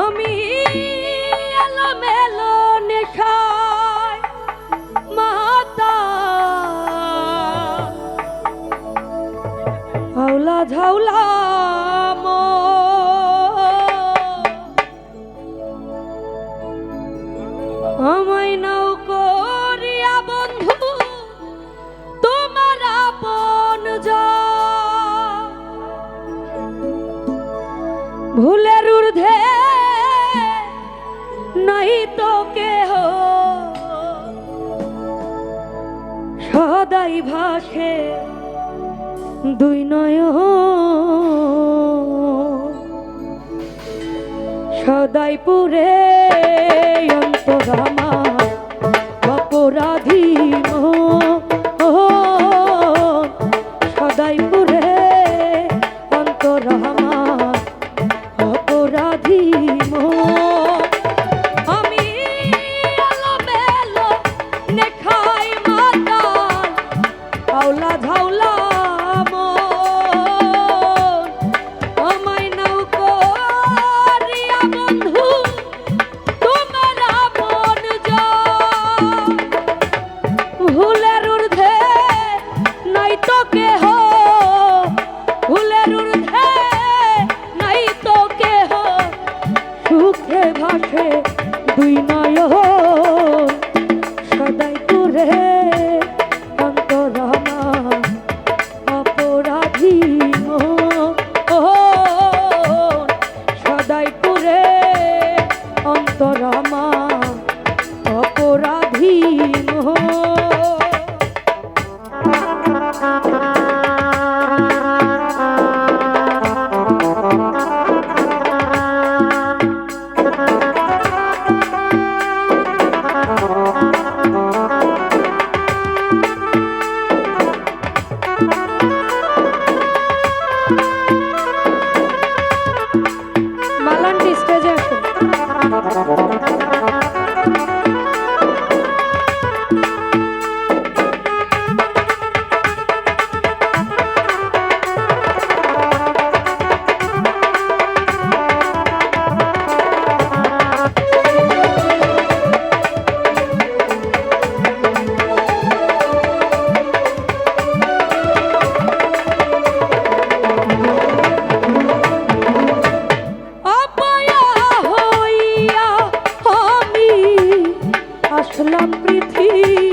আমি এলো মেলো নেখায় মাতা। হাওলা ঝাউলা ভুলের ঊর্ধ্বে নাই তো কেহ। সদাই ভাসে দুই নয় সদাই পুরে অন্তরামা দুই না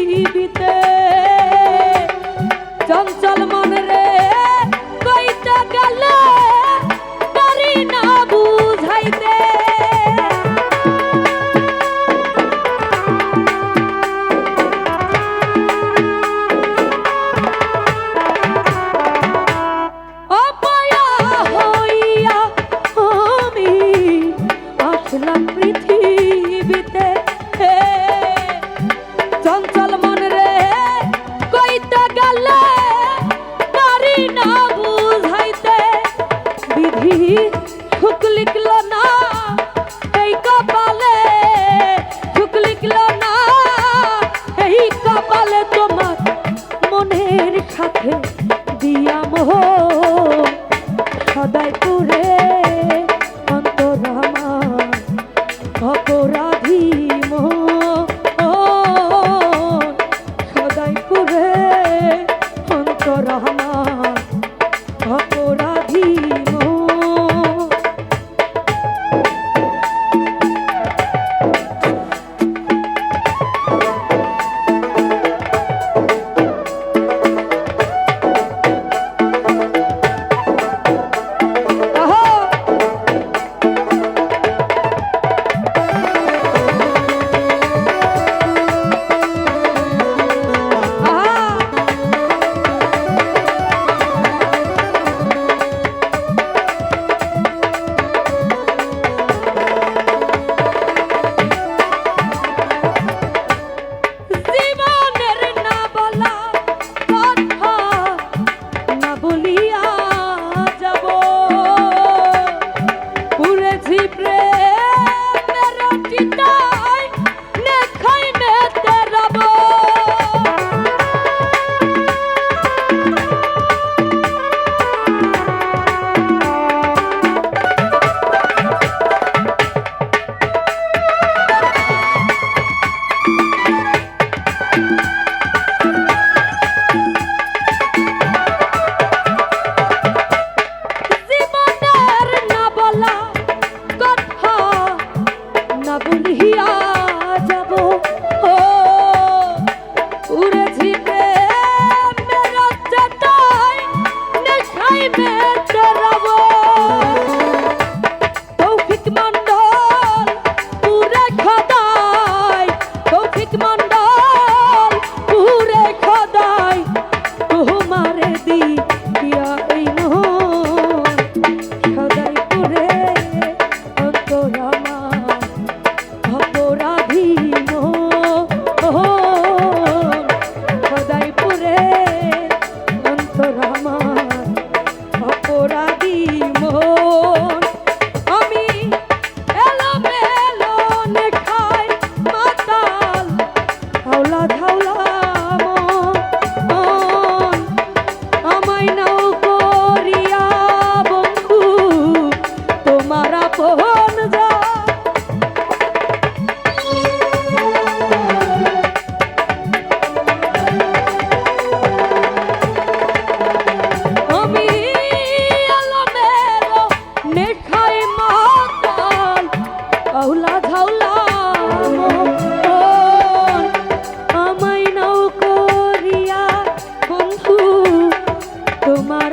জীবিতে